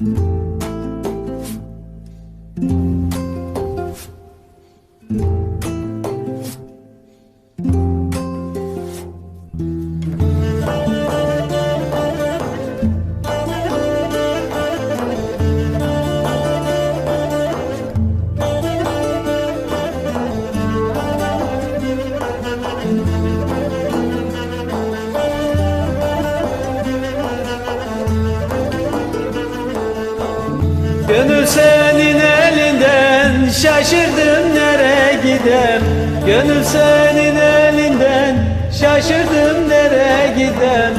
thank Gönül senin elinden şaşırdım nereye gidem Gönül senin elinden şaşırdım nereye gidem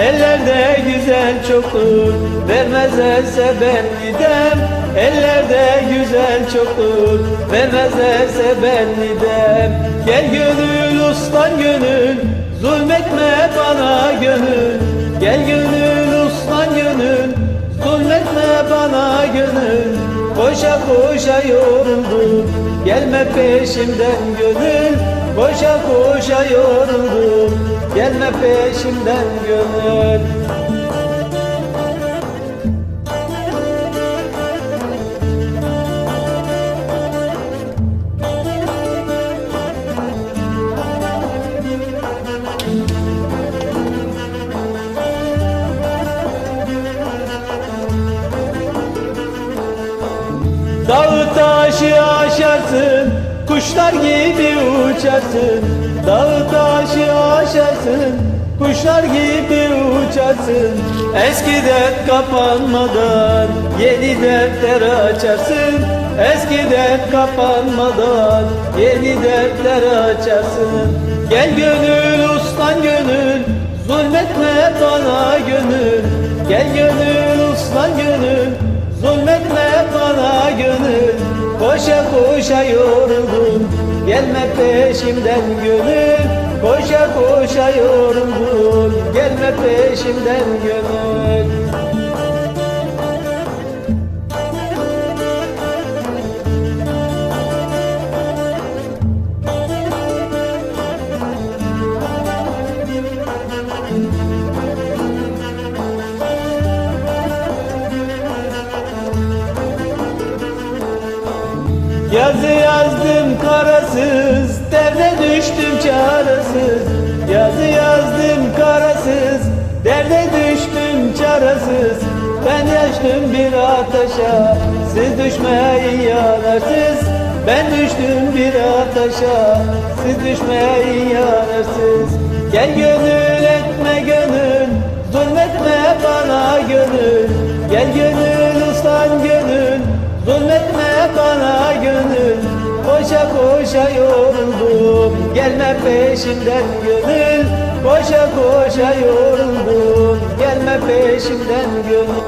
Ellerde güzel çoktur vermezlerse ben gidem Ellerde güzel çoktur vermezlerse ben gidem Gel gönül ustan gönül zulmetme bana gönül. Gel gönül bana gönül. Koşa koşa yoruldum Gelme peşimden gönül. Koşa koşa yoruldum Gelme peşimden gönül Dağı taşı aşarsın Kuşlar gibi uçarsın. Dağı taşı aşarsın Kuşlar gibi uçarsın. Eski dert kapanmadan Yeni dertler açarsın. Eski dert kapanmadan Yeni dertler açarsın. Gel gönül ustan gönül Zulmetme bana gönül. Gel gönül ustan gönül Zulmetme bana gönül. Koşa koşa yoruldum. Gelme peşimden gönül. Koşa koşa yoruldum. Gelme peşimden gönül Yazı yazdım karasız Derde düştüm çaresiz Yazı yazdım karasız Derde düştüm çaresiz Ben yaştım bir ateşe Siz düşmeyin yanarsız Ben düştüm bir ateşe Siz düşmeyin yanarsız Gel gönül etme gönül Zulmetme bana gönül. Gel gönül Zulmetme bana gönül Koşa koşa yoruldum. Gelme peşimden gönül Koşa koşa yoruldum. Gelme peşimden gönül